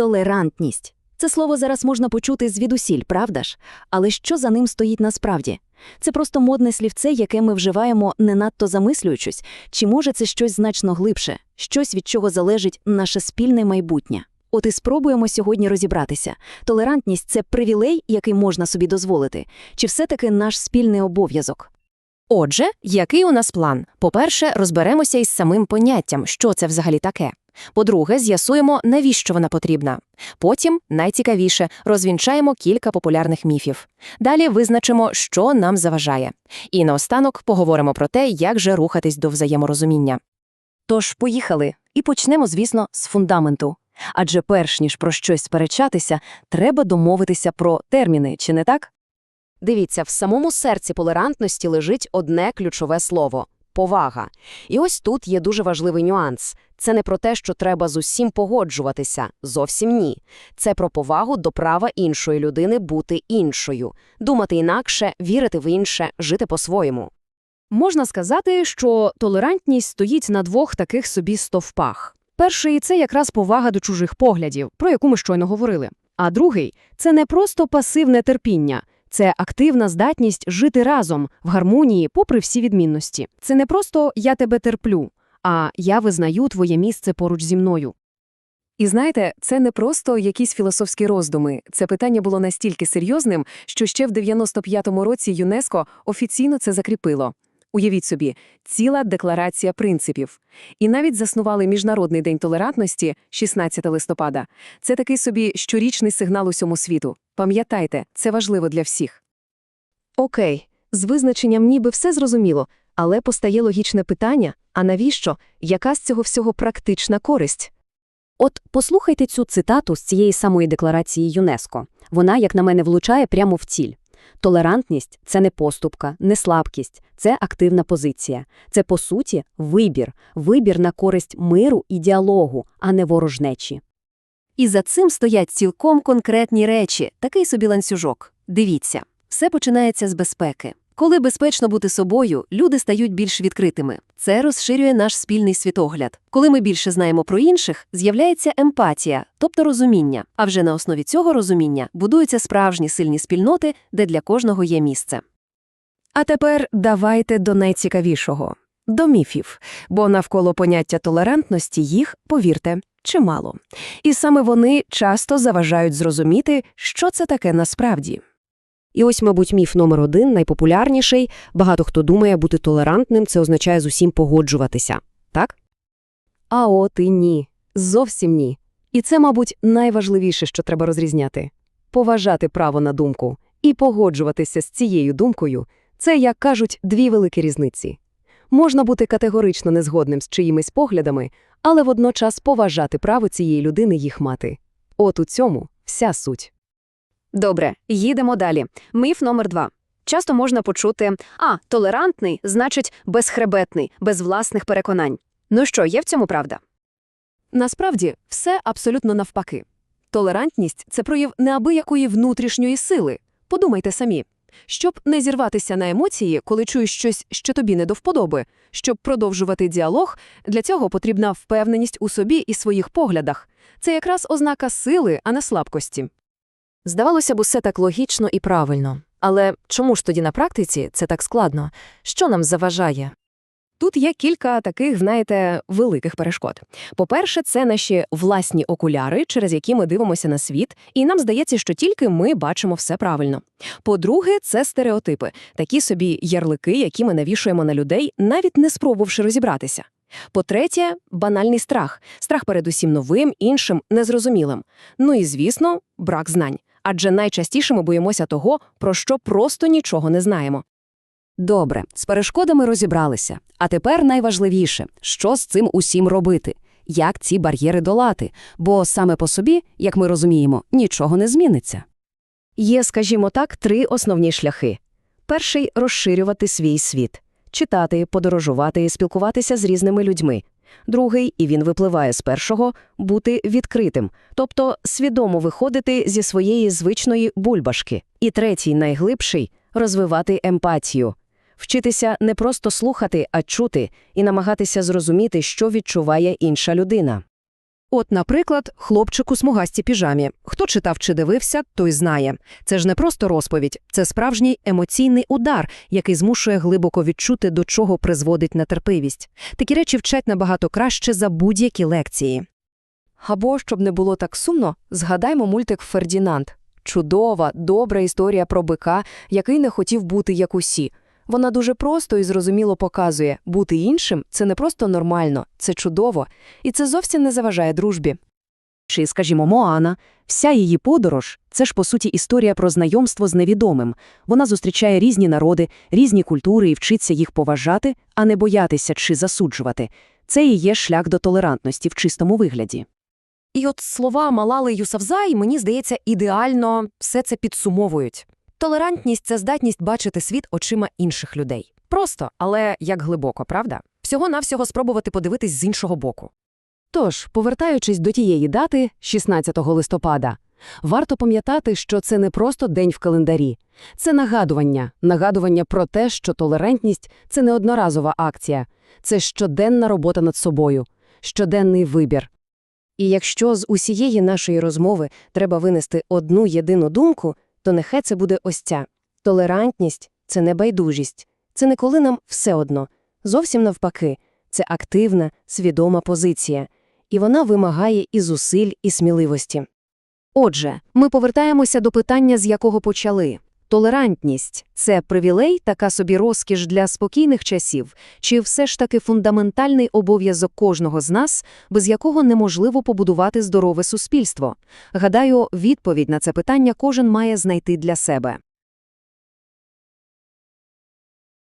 Толерантність. Це слово зараз можна почути звідусіль, правда ж? Але що за ним стоїть насправді? Це просто модне слівце, яке ми вживаємо, не надто замислюючись, чи може це щось значно глибше, щось, від чого залежить наше спільне майбутнє. От і спробуємо сьогодні розібратися. Толерантність це привілей, який можна собі дозволити, чи все-таки наш спільний обов'язок? Отже, який у нас план? По-перше, розберемося із самим поняттям, що це взагалі таке. По-друге, з'ясуємо, навіщо вона потрібна. Потім, найцікавіше, розвінчаємо кілька популярних міфів. Далі визначимо, що нам заважає. І наостанок поговоримо про те, як же рухатись до взаєморозуміння. Тож поїхали. І почнемо, звісно, з фундаменту. Адже перш ніж про щось сперечатися, треба домовитися про терміни, чи не так? Дивіться, в самому серці толерантності лежить одне ключове слово повага. І ось тут є дуже важливий нюанс. Це не про те, що треба з усім погоджуватися. Зовсім ні. Це про повагу до права іншої людини бути іншою, думати інакше, вірити в інше, жити по-своєму. Можна сказати, що толерантність стоїть на двох таких собі стовпах. Перший це якраз повага до чужих поглядів, про яку ми щойно говорили. А другий це не просто пасивне терпіння, це активна здатність жити разом в гармонії, попри всі відмінності. Це не просто я тебе терплю, а я визнаю твоє місце поруч зі мною. І знаєте, це не просто якісь філософські роздуми. Це питання було настільки серйозним, що ще в 95-му році ЮНЕСКО офіційно це закріпило. Уявіть собі, ціла декларація принципів. І навіть заснували Міжнародний день толерантності 16 листопада. Це такий собі щорічний сигнал усьому світу. Пам'ятайте, це важливо для всіх. Окей, з визначенням ніби все зрозуміло, але постає логічне питання, а навіщо? Яка з цього всього практична користь? От послухайте цю цитату з цієї самої декларації ЮНЕСКО. Вона, як на мене, влучає прямо в ціль. Толерантність це не поступка, не слабкість, це активна позиція. Це, по суті, вибір, вибір на користь миру і діалогу, а не ворожнечі. І за цим стоять цілком конкретні речі, такий собі ланцюжок. Дивіться, все починається з безпеки. Коли безпечно бути собою, люди стають більш відкритими. Це розширює наш спільний світогляд. Коли ми більше знаємо про інших, з'являється емпатія, тобто розуміння. А вже на основі цього розуміння будуються справжні сильні спільноти, де для кожного є місце. А тепер давайте до найцікавішого – до міфів, бо навколо поняття толерантності їх, повірте, чимало. І саме вони часто заважають зрозуміти, що це таке насправді. І ось, мабуть, міф номер один, найпопулярніший. Багато хто думає, бути толерантним – це означає з усім погоджуватися. Так? А от і ні. Зовсім ні. І це, мабуть, найважливіше, що треба розрізняти. Поважати право на думку і погоджуватися з цією думкою – це, як кажуть, дві великі різниці. Можна бути категорично незгодним з чиїмись поглядами, але водночас поважати право цієї людини їх мати. От у цьому вся суть. Добре, їдемо далі. Міф номер два. Часто можна почути «А, толерантний, значить, безхребетний, без власних переконань». Ну що, є в цьому правда? Насправді, все абсолютно навпаки. Толерантність – це прояв неабиякої внутрішньої сили. Подумайте самі. Щоб не зірватися на емоції, коли чуєш щось, що тобі не до вподоби, щоб продовжувати діалог, для цього потрібна впевненість у собі і своїх поглядах. Це якраз ознака сили, а не слабкості. Здавалося б, усе так логічно і правильно. Але чому ж тоді на практиці це так складно? Що нам заважає? Тут є кілька таких, знаєте, великих перешкод. По-перше, це наші власні окуляри, через які ми дивимося на світ, і нам здається, що тільки ми бачимо все правильно. По-друге, це стереотипи, такі собі ярлики, які ми навішуємо на людей, навіть не спробувавши розібратися. По-третє, банальний страх, страх перед усім новим, іншим, незрозумілим. Ну і, звісно, брак знань. Адже найчастіше ми боїмося того, про що просто нічого не знаємо. Добре, з перешкодами розібралися. А тепер найважливіше – що з цим усім робити? Як ці бар'єри долати? Бо саме по собі, як ми розуміємо, нічого не зміниться. Є, скажімо так, три основні шляхи. Перший – розширювати свій світ. Читати, подорожувати, спілкуватися з різними людьми. Другий, і він випливає з першого – бути відкритим, тобто свідомо виходити зі своєї звичної бульбашки. І третій, найглибший – розвивати емпатію. Вчитися не просто слухати, а чути і намагатися зрозуміти, що відчуває інша людина. От, наприклад, хлопчик у смугастій піжамі. Хто читав чи дивився, той знає. Це ж не просто розповідь, це справжній емоційний удар, який змушує глибоко відчути, до чого призводить нетерпивість. Такі речі вчать набагато краще за будь-які лекції. Або, щоб не було так сумно, згадаймо мультик «Фердінанд». Чудова, добра історія про бика, який не хотів бути як усі. Вона дуже просто і зрозуміло показує, бути іншим – це не просто нормально, це чудово, і це зовсім не заважає дружбі. Чи, скажімо, Моана, вся її подорож – це ж, по суті, історія про знайомство з невідомим. Вона зустрічає різні народи, різні культури і вчиться їх поважати, а не боятися чи засуджувати. Це і є шлях до толерантності в чистому вигляді. І от слова Малали Юсавзай, мені здається, ідеально все це підсумовують. Толерантність – це здатність бачити світ очима інших людей. Просто, але як глибоко, правда? Всього-навсього спробувати подивитись з іншого боку. Тож, повертаючись до тієї дати, 16 листопада, варто пам'ятати, що це не просто день в календарі. Це нагадування, нагадування про те, що толерантність – це не одноразова акція, це щоденна робота над собою, щоденний вибір. І якщо з усієї нашої розмови треба винести одну єдину думку, то нехай це буде ось ця. Толерантність – це не байдужість, це не коли нам все одно. Зовсім навпаки, це активна, свідома позиція. І вона вимагає і зусиль, і сміливості. Отже, ми повертаємося до питання, з якого почали. Толерантність – це привілей, така собі розкіш для спокійних часів, чи все ж таки фундаментальний обов'язок кожного з нас, без якого неможливо побудувати здорове суспільство? Гадаю, відповідь на це питання кожен має знайти для себе.